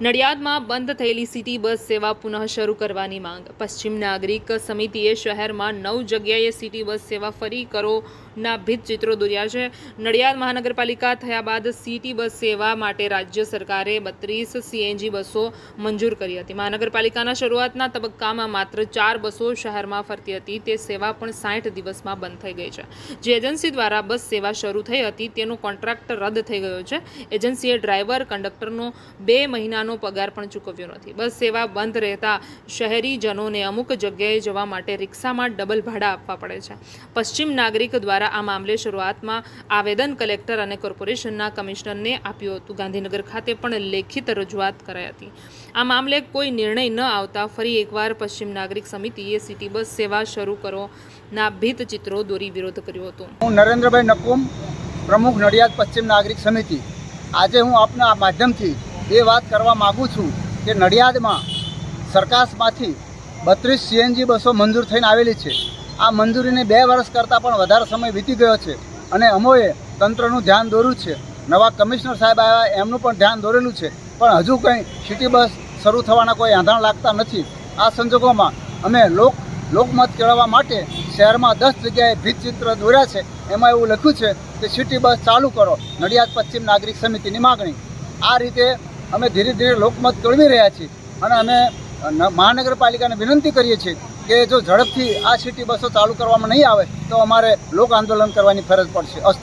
નડિયાદમાં બંધ થયેલી city bus સેવા પુનઃ શરૂ કરવાની માંગ. પશ્ચિમ નાગરિક સમિતિએ શહેરમાં નવ જગ્યાએ સિટી બસ સેવા ફરી કરો ના ભીત ચિત્રો દોર્યા છે. નડિયાદ મહાનગરપાલિકા થયા બાદ સિટી બસ સેવા માટે રાજ્ય સરકારે બત્રીસ સીએનજી બસો મંજૂર કરી હતી. મહાનગરપાલિકાના શરૂઆતના તબક્કામાં માત્ર ચાર બસો શહેરમાં ફરતી હતી. તે સેવા પણ સાઠ દિવસમાં બંધ થઈ ગઈ છે. જે એજન્સી દ્વારા બસ સેવા શરૂ થઈ હતી, તેનો કોન્ટ્રાક્ટ રદ થઈ ગયો છે. એજન્સીએ ડ્રાઈવર કંડક્ટરનો બે મહિનાનો પગાર પણ ચૂકવ્યો નથી. બસ સેવા બંધ રહેતા શહેરીજનોને અમુક જગ્યાએ જવા માટે રિક્ષામાં ડબલ ભાડા આપવા પડે છે. પશ્ચિમ નાગરિક દ્વારા આ મામલે શરૂઆતમાં આવેદન કલેક્ટર અને કોર્પોરેશનના કમિશનરને આપ્યું હતું. ગાંધીનગર ખાતે પણ લેખિત રજૂઆત કરાઈ હતી. આ મામલે કોઈ નિર્ણય ન આવતા ફરી એકવાર પશ્ચિમ નાગરિક સમિતિએ સિટી બસ સેવા શરૂ કરો ના ભીત ચિત્રો દોરી વિરોધ કર્યો હતો. હું નરેન્દ્રભાઈ નકુમ, પ્રમુખ નડિયાદ પશ્ચિમ નાગરિક સમિતિ. આજે હું આપના માધ્યમથી એ વાત કરવા માગું છું કે નડિયાદમાં સરકારમાંથી બત્રીસ સીએનજી બસો મંજૂર થઈને આવેલી છે. આ મંજૂરીને બે વર્ષ કરતાં પણ વધારે સમય વીતી ગયો છે. અને અમોએ તંત્રનું ધ્યાન દોર્યું છે. નવા કમિશનર સાહેબ આવ્યા, એમનું પણ ધ્યાન દોરેલું છે. પણ હજુ કંઈ સિટી બસ શરૂ થવાના કોઈ આંધાણ લાગતા નથી. આ સંજોગોમાં અમે લોક, લોકમત કેળવવા માટે શહેરમાં દસ જગ્યાએ ભીતચિત્ર દોર્યા છે. એમાં એવું લખ્યું છે કે સિટી બસ ચાલુ કરો. નડિયાદ પશ્ચિમ નાગરિક સમિતિની માગણી. આ રીતે અમે ધીરે ધીરે લોકમત કેળવી રહ્યા છીએ. અને અમે મહાનગરપાલિકાને વિનંતી કરીએ છીએ કે જો ઝડપથી આ સિટી બસો ચાલુ કરવામાં નહીં આવે તો અમારે લોક આંદોલન કરવાની ફરજ પડશે.